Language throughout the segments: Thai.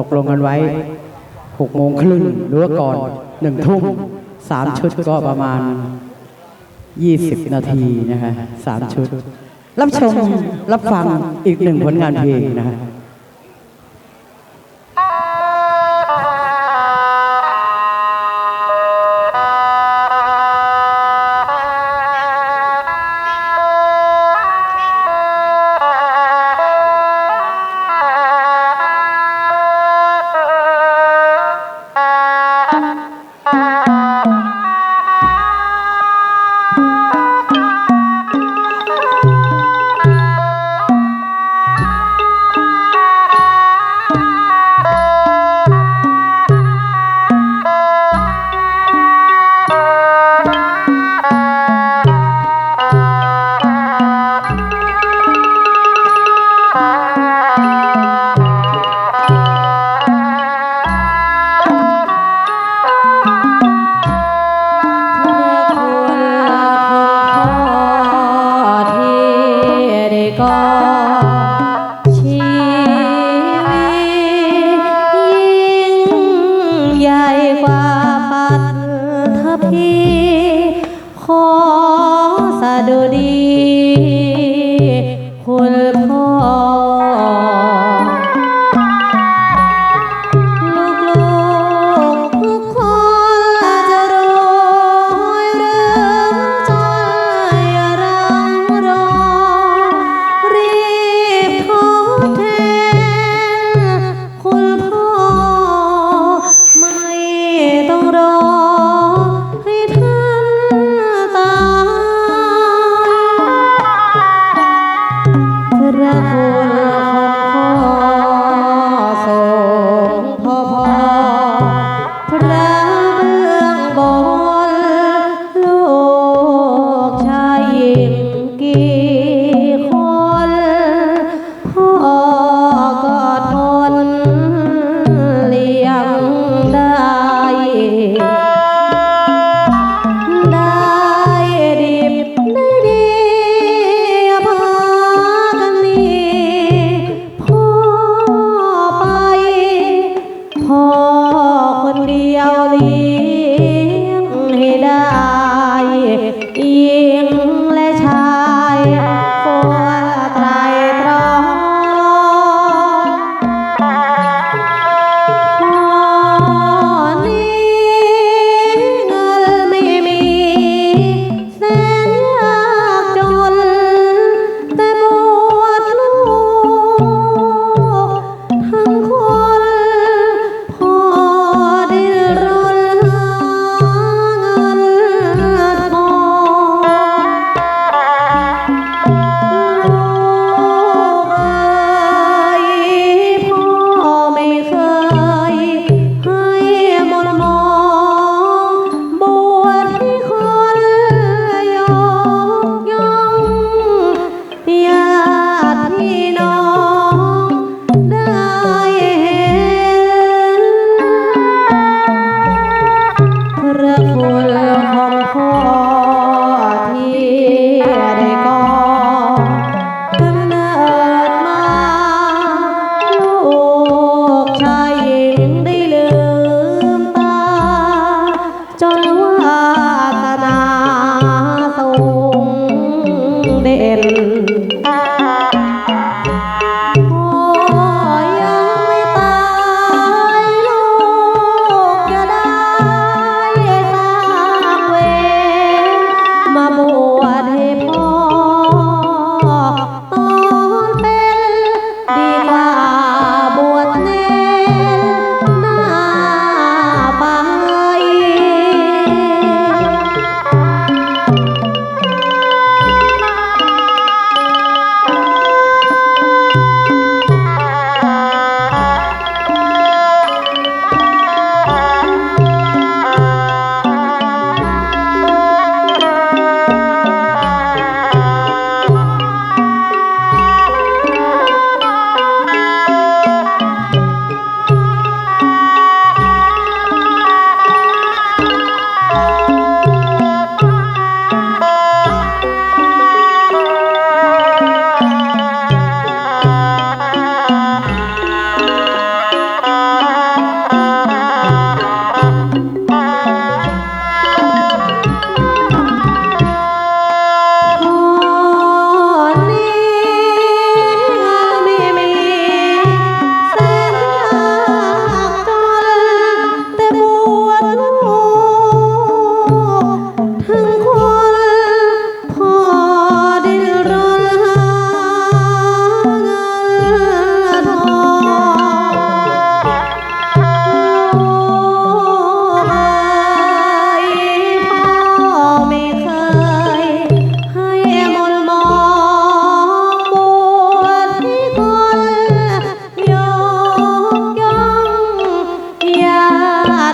ตกลงกันไว้หกโมงครึ่งหรือว่าก่อนหนึ่งทุ่มสามชุดก็ประมาณยี่สิบนาทีนะฮะสามชุด รับชมรับฟังอีกหนึ่งผลงานเพลงนะฮะ ก่อชีวิตยิ่งใหญ่กว่าปัตถพีขอสะดุดี ดี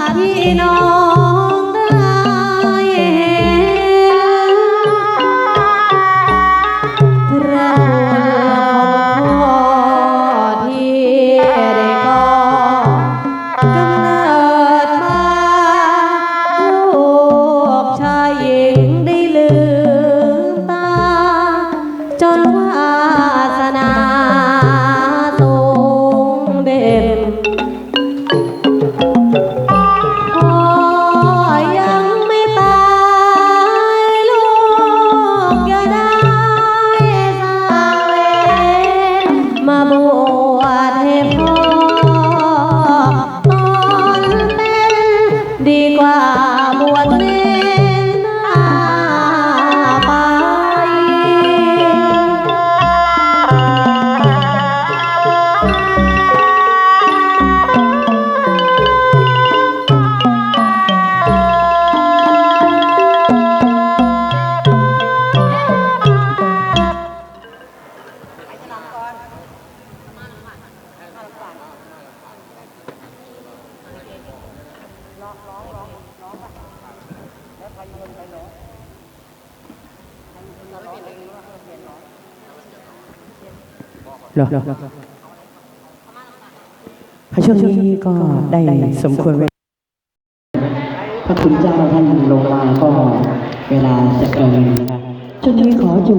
น้องได้พระคุณของพ่อที่ได้ก่อกำเนิดมาลูกชายหญิงได้ลืมตา จนวาสนาสูงเด่น เหรอพระช่วงนี้ก็ได้สมควรเวพระคุณเจ้าท่านลงมาก็เวลาจะเกินนะคะช่วงนี้ขอจู